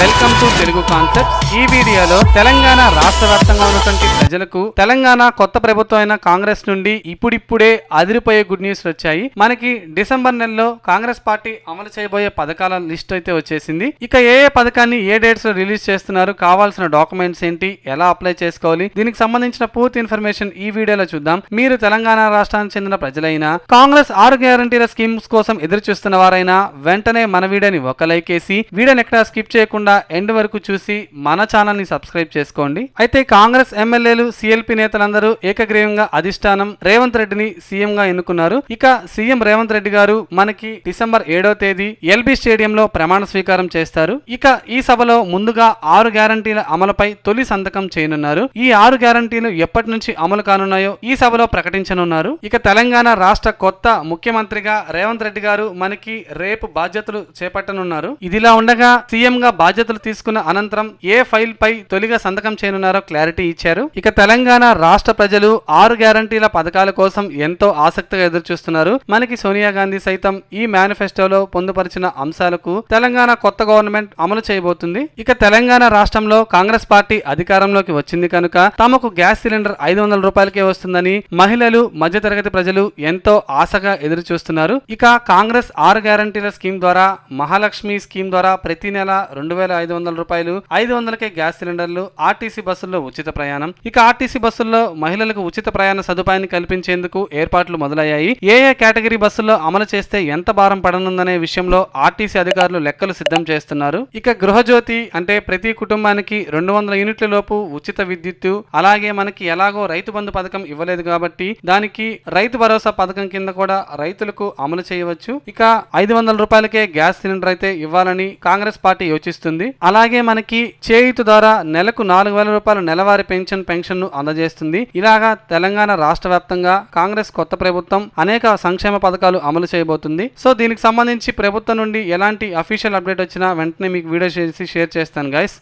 Welcome to Telugu concepts. ఈ వీడియోలో తెలంగాణ రాష్ట్ర వ్యాప్తంగా ఉన్నటువంటి ప్రజలకు తెలంగాణ కొత్త ప్రభుత్వం అయిన కాంగ్రెస్ నుండి ఇప్పుడిప్పుడే అదిరిపోయే గుడ్ న్యూస్ వచ్చాయి. మనకి డిసెంబర్ నెలలో కాంగ్రెస్ పార్టీ అమలు చేయబోయే పథకాల లిస్ట్ అయితే వచ్చేసింది. ఇక ఏ ఏ పథకాన్ని ఏ డేట్స్లో రిలీజ్ చేస్తున్నారు కావాల్సిన డాక్యుమెంట్స్ ఏంటి ఎలా అప్లై చేసుకోవాలి దీనికి సంబంధించిన పూర్తి ఇన్ఫర్మేషన్ ఈ వీడియోలో చూద్దాం. మీరు తెలంగాణ రాష్ట్రానికి చెందిన ప్రజలైనా కాంగ్రెస్ ఆరు గ్యారంటీల స్కీమ్స్ కోసం ఎదురు చూస్తున్న వారైనా వెంటనే మన వీడియోని ఒక లైక్ వేసి వీడియోని ఎక్కడ స్కిప్ చేయకుండా ఎండ్ వరకు చూసి మన ఛానల్ని సబ్స్క్రైబ్ చేసుకోండి. అయితే కాంగ్రెస్ ఎమ్మెల్యేలు సిఎల్పి నేతలందరూ ఏకగ్రీవంగా అధిష్టానం రేవంత్ రెడ్డిని సీఎం గా ఎన్నుకున్నారు. ఇక సీఎం రేవంత్ రెడ్డి గారు మనకి డిసెంబర్ ఏడో తేదీ ఎల్బీ స్టేడియంలో ప్రమాణ స్వీకారం చేస్తారు. ఇక ఈ సభలో ముందుగా ఆరు గ్యారంటీల అమలుపై తొలి సంతకం చేయనున్నారు. ఈ ఆరు గ్యారంటీలు ఎప్పటి నుంచి అమలు కానున్నాయో ఈ సభలో ప్రకటించనున్నారు. ఇక తెలంగాణ రాష్ట్ర కొత్త ముఖ్యమంత్రిగా రేవంత్ రెడ్డి గారు మనకి రేపు బాధ్యతలు చేపట్టనున్నారు. ఇదిలా ఉండగా సీఎం గా బాధ్యతలు తీసుకున్న అనంతరం ఏ ఫైల్ పై తొలిగా సంతకం చేయనున్నారో క్లారిటీ ఇచ్చారు. ఇక తెలంగాణ రాష్ట్ర ప్రజలు ఆరు గ్యారంటీల పథకాల కోసం ఎంతో ఆసక్తిగా ఎదురు చూస్తున్నారు మనకి సోనియా గాంధీ సైతం ఈ మేనిఫెస్టోలో పొందుపరిచిన అంశాలకు తెలంగాణ కొత్త గవర్నమెంట్ అమలు చేయబోతుంది. ఇక తెలంగాణ రాష్ట్రంలో కాంగ్రెస్ పార్టీ అధికారంలోకి వచ్చింది కనుక తమకు గ్యాస్ సిలిండర్ ఐదు వందల రూపాయలకే వస్తుందని మహిళలు మధ్యతరగతి ప్రజలు ఎంతో ఆశగా ఎదురు చూస్తున్నారు ఇక కాంగ్రెస్ ఆరు గ్యారంటీల స్కీమ్ ద్వారా మహాలక్ష్మి స్కీమ్ ద్వారా ప్రతి నెల రెండు వేల ఐదు వందల రూపాయలు ఐదు వందలకే గ్యాస్ సిలిండర్లు ఆర్టీసీ బస్సుల్లో ఉచిత ప్రయాణం. ఇక ఆర్టీసీ బస్సుల్లో మహిళలకు ఉచిత ప్రయాణ సదుపాయాన్ని కల్పించేందుకు ఏర్పాట్లు మొదలయ్యాయి. ఏ ఏ కేటగిరీ బస్సుల్లో అమలు చేస్తే ఎంత భారం పడనుందనే విషయంలో ఆర్టీసీ అధికారులు లెక్కలు సిద్ధం చేస్తున్నారు. ఇక గృహజ్యోతి అంటే ప్రతి కుటుంబానికి రెండు వందల యూనిట్ల లోపు ఉచిత విద్యుత్తు అలాగే మనకి ఎలాగో రైతు బంధు పథకం ఇవ్వలేదు కాబట్టి దానికి రైతు భరోసా పథకం కింద కూడా రైతులకు అమలు చేయవచ్చు. ఇక ఐదు వందల రూపాయలకే గ్యాస్ సిలిండర్ అయితే ఇవ్వాలని కాంగ్రెస్ పార్టీ యోచిస్తుంది. అలాగే మనకి చేయుత ద్వారా నెలకు నాలుగు వేల రూపాయల నెలవారీ పెన్షన్ పెన్షన్ను అందజేస్తుంది. ఇలాగా తెలంగాణ రాష్ట్ర వ్యాప్తంగా కాంగ్రెస్ కొత్త ప్రభుత్వం అనేక సంక్షేమ పథకాలు అమలు చేయబోతుంది. సో దీనికి సంబంధించి ప్రభుత్వం నుండి ఎలాంటి అఫీషియల్ అప్డేట్ వచ్చినా వెంటనే మీకు వీడియో చేసి షేర్ చేస్తాను గైస్